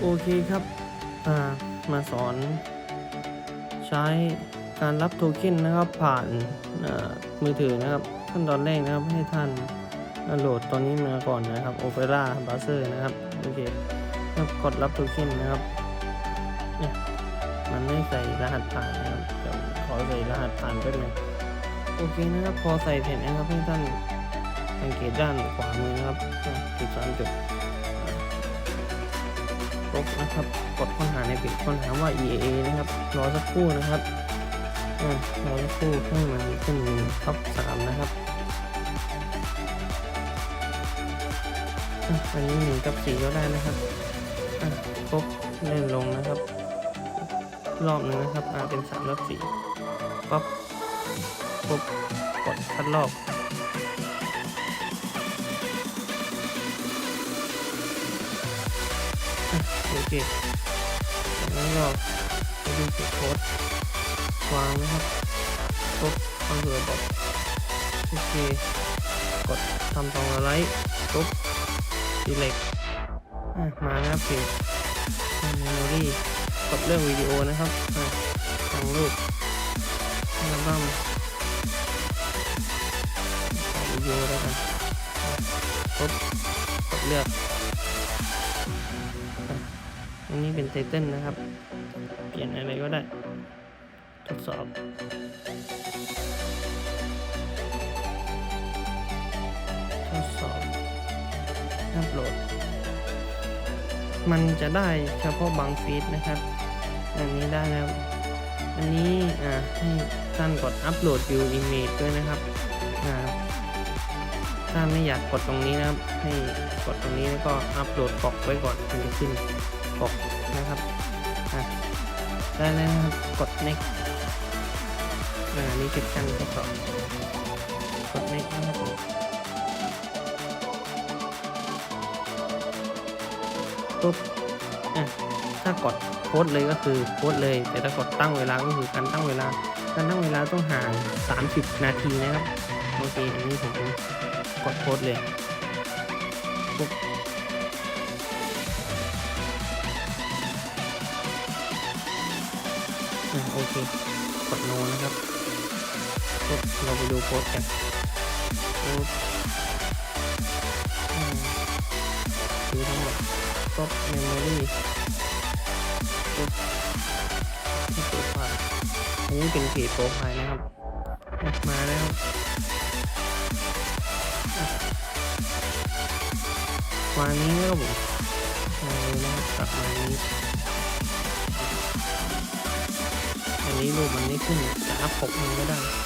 โอเคครับ อ่า มาสอน ใช้การรับโทเค็นนะครับ ผ่านมือถือนะครับ ขั้นตอนแรกนะครับ ให้ท่านโหลดตัวนี้มาก่อนนะครับ Opera Browser นะครับ โอเคแล้วกดรับโทเค็นนะครับ เนี่ย มันไม่ใส่รหัสผ่านนะครับเดี๋ยวขอใส่รหัสผ่านแป๊บนึงโอเคนะครับ พอใส่เสร็จนะครับให้ท่านสังเกตด้านขวามือนะครับจุดสามจุด ลบนะครับ กดค้นหาในเพจค้นหาว่า EAA นะครับ รอสักครู่นะครับรอสักครู่ให้มันขึ้นท็อปสามนะครับอันนี้หนึ่งกับสี่ก็ได้นะครับอะครบเลื่อนลงนะครับ รอบหนึ่งนะครับอ่าเป็นสามกับสี่ปั๊บปุ๊บกดคัดรอบ โอเคแล้วก็ไปดูจุดโค้ดวางนะครับปุ๊บเข้าสู่ระบบโอเค กดทำตรงอะไรปุ๊บ select อะมานะครับเพจ memory กดเรื่องวิดีโอนะครับอะทางรูปอัลบั้มขอวิดีโอแล้วกันปุ๊บกดเลือก อันนี้เป็นไตเติ้ลนะครับ เปลี่ยนอะไรก็ได้ ทดสอบทดสอบอัปโหลด มันจะได้เฉพาะบางฟีดนะครับ อันนี้ได้แล้ว อันนี้อ่าให้ท่านกดอัปโหลด view image ด้วยนะครับอ่าถ้าไม่อยากกดตรงนี้นะครับ ให้กดตรงนี้แล้วก็อัปโหลดกรอกไว้ก่อนถึงจะขึ้น กดนะครับอะได้แล้วครับกด next อ่านี่คือการทดสอบกด next นะครับผมปุ๊บอะถ้ากดโพสเลยก็คือโพสเลย แต่ถ้ากดตั้งเวลาก็คือการตั้งเวลาการตั้งเวลาต้องห่าง 30 นาทีนะครับโอเคอันนี้ผมกดโพสเลยปุ๊บ อะโอเค กดโนนะครับปุ๊บเราไปดูโพสกันปุ๊บดูทั้งหมดปุ๊บเมมโมรี่ปุ๊บที่โปรไฟล์อันนี้เป็นเพจโปรไฟล์นะครับอะมาแล้ววางนี้นะครับผมวาลยนะกลับมานี้ นี้รูปมันไม่ขึ้นจะอัพปกมันก็ได้